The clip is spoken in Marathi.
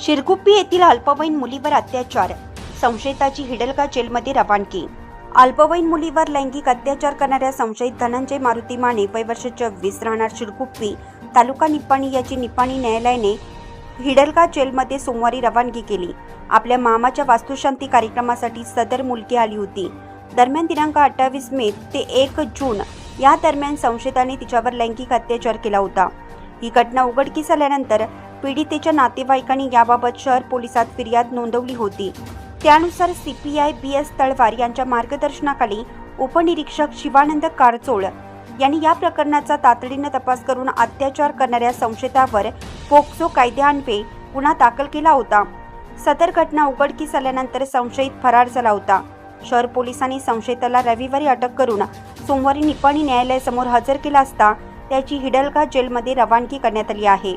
शिरगुप्पी येथील अल्पवयीन मुलीवर अत्याचार. संशयिताची हिडलगा जेलमध्ये रवानगी. अल्पवयीन मुलीवर लैंगिक अत्याचार करणाऱ्या संशयित धनंजय मारुती माने वय वर्ष चोवीस राहणार शिरगुप्पी. तालुका निप्पाणी याची निपाणी न्यायालयाने हिडलगा जेलमध्ये सोमवारी रवानगी केली. आपल्या मामाच्या वास्तुशांती कार्यक्रमासाठी सदर मुलगी आली होती. दरम्यान दिनांक अठ्ठावीस मे ते एक जून या दरम्यान संशयिताने तिच्यावर लैंगिक अत्याचार केला होता. ही घटना उघडकीस आल्यानंतर पीडितेच्या नातेवाईकांनी याबाबत शहर पोलिसात फिर्याद नोंदवली होती. त्यानुसार सीपीआय बी एस तळवार यांच्या मार्गदर्शनाखाली उपनिरीक्षक शिवानंद कारचोळ यांनी या प्रकरणाचा तातडीनं तपास करून अत्याचार करणाऱ्या संशयितावर पोक्सो कायद्यान्वये गुन्हा दाखल केला होता. सदर घटना उघडकीस आल्यानंतर संशयित फरार झाला होता. शहर पोलिसांनी संशयिताला रविवारी अटक करून सोमवारी निपाणी न्यायालयासमोर हजर केला असता त्याची हिडलगा जेलमध्ये रवानगी करण्यात आली आहे.